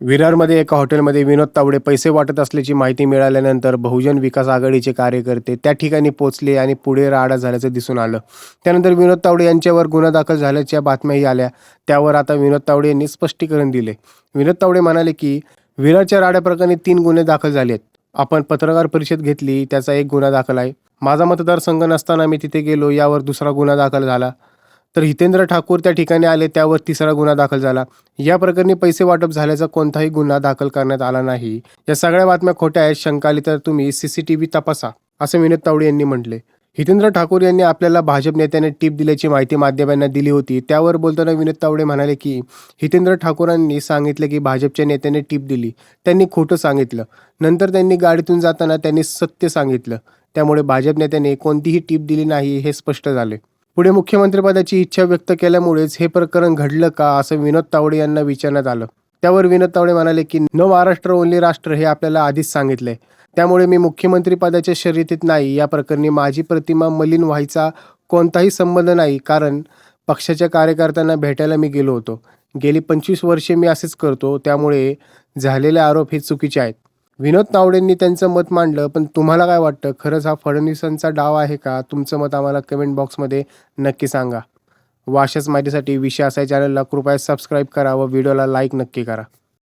विरारमध्ये एका हॉटेलमध्ये विनोद तावडे पैसे वाटत असल्याची माहिती मिळाल्यानंतर बहुजन विकास आघाडीचे कार्यकर्ते त्या ठिकाणी पोचले आणि पुढे राडा झाल्याचं दिसून आलं. त्यानंतर विनोद तावडे यांच्यावर गुन्हा दाखल झाल्याच्या बातम्याही आल्या. त्यावर आता विनोद तावडे यांनी स्पष्टीकरण दिले. विनोद तावडे म्हणाले की विरारच्या राड्याप्रकरणी तीन गुन्हे दाखल झाले आहेत आपण पत्रकार परिषद घेतली त्याचा एक गुन्हा दाखल आहे. माझा मतदारसंघ नसताना मी तिथे गेलो यावर दुसरा गुन्हा दाखल झाला. तर हितेंद्र ठाकूर त्या ठिकाणी आले त्यावर तिसरा गुन्हा दाखल झाला. या प्रकरणी पैसे वाटप झाल्याचा कोणताही गुन्हा दाखल करण्यात आला नाही. या सगळ्या बातम्या खोट्या आहेत शंका आली तर तुम्ही सीसीटीव्ही तपासा असं विनोद तावडे यांनी म्हटले. हितेंद्र ठाकूर यांनी आपल्याला भाजप नेत्याने टीप दिल्याची माहिती माध्यमांना दिली होती. त्यावर बोलताना विनोद तावडे म्हणाले की हितेंद्र ठाकूरांनी सांगितले की भाजपच्या नेत्याने टीप दिली. त्यांनी खोटं सांगितलं. नंतर त्यांनी गाडीतून जाताना त्यांनी सत्य सांगितलं. त्यामुळे भाजप नेत्याने कोणतीही टीप दिली नाही हे स्पष्ट झाले. पुढे मुख्यमंत्रीपदाची इच्छा व्यक्त केल्यामुळेच हे प्रकरण घडलं का असं विनोद तावडे यांना विचारण्यात आलं. त्यावर विनोद तावडे म्हणाले की न महाराष्ट्र ओनली राष्ट्र हे आपल्याला आधीच सांगितलंय. त्यामुळे मी मुख्यमंत्रीपदाच्या शर्यतीत नाही. या प्रकरणी माझी प्रतिमा मलिन व्हायचा कोणताही संबंध नाही कारण पक्षाच्या कार्यकर्त्यांना भेटायला मी गेलो होतो. गेली पंचवीस वर्षे मी असेच करतो. त्यामुळे झालेले आरोप हे चुकीचे आहेत. विनोद तावडेंनी त्यांचं मत मांडलं पण तुम्हाला काय वाटतं? खरंच हा फडणवीसांचा डाव आहे का? तुमचं मत आम्हाला कमेंट बॉक्समध्ये नक्की सांगा. वाशाच माहितीसाठी विषय असाय चॅनलला कृपया सबस्क्राईब करा व व्हिडिओला लाईक नक्की करा.